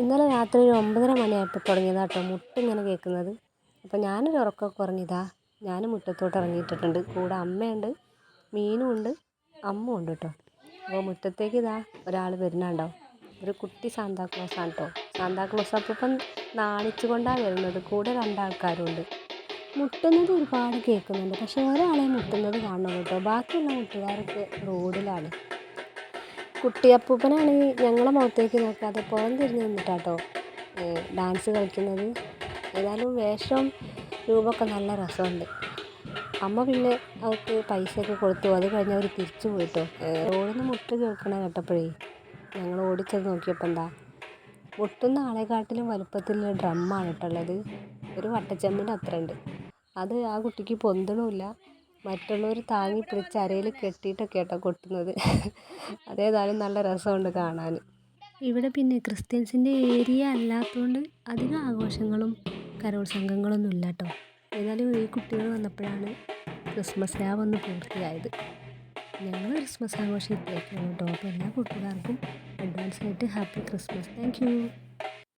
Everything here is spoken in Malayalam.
ഇന്നലെ രാത്രി ഒരു ഒമ്പതര മണിയായപ്പോൾ തുടങ്ങിയതാണ് കേട്ടോ മുട്ട് ഇങ്ങനെ കേൾക്കുന്നത്. അപ്പോൾ ഞാനൊരു ഉറക്കമൊക്കെ കുറഞ്ഞതാ ഞാൻ മുറ്റത്തോട്ട് ഇറങ്ങിയിട്ടിട്ടുണ്ട്. കൂടെ അമ്മയുണ്ട് മീനും ഉണ്ട് അമ്മ ഉണ്ട് കേട്ടോ. അപ്പോൾ മുറ്റത്തേക്ക് ഇതാ ഒരാൾ വരുന്നുണ്ടോ ഒരു കുട്ടി സാന്താക്ലോസ് ആണ് കേട്ടോ. സാന്താക്ലോസ് അപ്പം നാണിച്ചു കൊണ്ടാണ് വരുന്നത്. കൂടെ രണ്ടാൾക്കാരും ഉണ്ട്. മുട്ടുന്നത് ഒരുപാട് കേൾക്കുന്നുണ്ട്. പക്ഷേ ഒരാളെ മുട്ടുന്നത് കാണണം കേട്ടോ. ബാക്കിയുള്ള മുട്ടുകാരൊക്കെ റോഡിലാണ്. കുട്ടിയപ്പൂപ്പനാണെങ്കിൽ ഞങ്ങളെ മുഖത്തേക്ക് നോക്കാതെ പുറം തിരിഞ്ഞ് നിന്നിട്ടാട്ടോ. ഡാൻസ് കളിക്കുന്നത്. ഏതായാലും വേഷം രൂപമൊക്കെ നല്ല രസമുണ്ട്. അമ്മ പിന്നെ അവർക്ക് പൈസയൊക്കെ കൊടുത്തു. അത് കഴിഞ്ഞ് അവർ തിരിച്ചു പോയിട്ടോ. നിന്ന് മുട്ട് കേൾക്കണ കേട്ടപ്പോഴേ ഞങ്ങൾ ഓടിച്ചത് നോക്കിയപ്പോൾ എന്താ മുട്ടുന്ന ആളെക്കാട്ടിലും വലുപ്പത്തിലുള്ള ഡ്രമ്മാണ് കേട്ടുള്ളത് ഒരു വട്ടച്ചെമ്പിന്റെ അത്ര ഉണ്ട് അത് ആ കുട്ടിക്ക് പൊന്തണമില്ല. മറ്റുള്ളവർ താങ്ങി പിടിച്ച് അരയിൽ കെട്ടിയിട്ടൊക്കെ കേട്ടോ കൊട്ടുന്നത്. അതേതായാലും നല്ല രസമുണ്ട് കാണാൻ. ഇവിടെ പിന്നെ ക്രിസ്ത്യൻസിന്റെ ഏരിയ അല്ലാത്തതുകൊണ്ട് അധികം ആഘോഷങ്ങളും കരോത്സംഗങ്ങളൊന്നും ഇല്ല കേട്ടോ. ഏതായാലും ഈ കുട്ടികൾ വന്നപ്പോഴാണ് ക്രിസ്മസ് രാവ് ഒന്ന് പൂർത്തിയായത്. ഞങ്ങൾ ക്രിസ്മസ് ആഘോഷം ഇത്രയൊക്കെയാണ് കേട്ടോ അപ്പോൾ എല്ലാ കൂട്ടുകാർക്കും അഡ്വാൻസ് ആയിട്ട് ഹാപ്പി ക്രിസ്മസ് താങ്ക്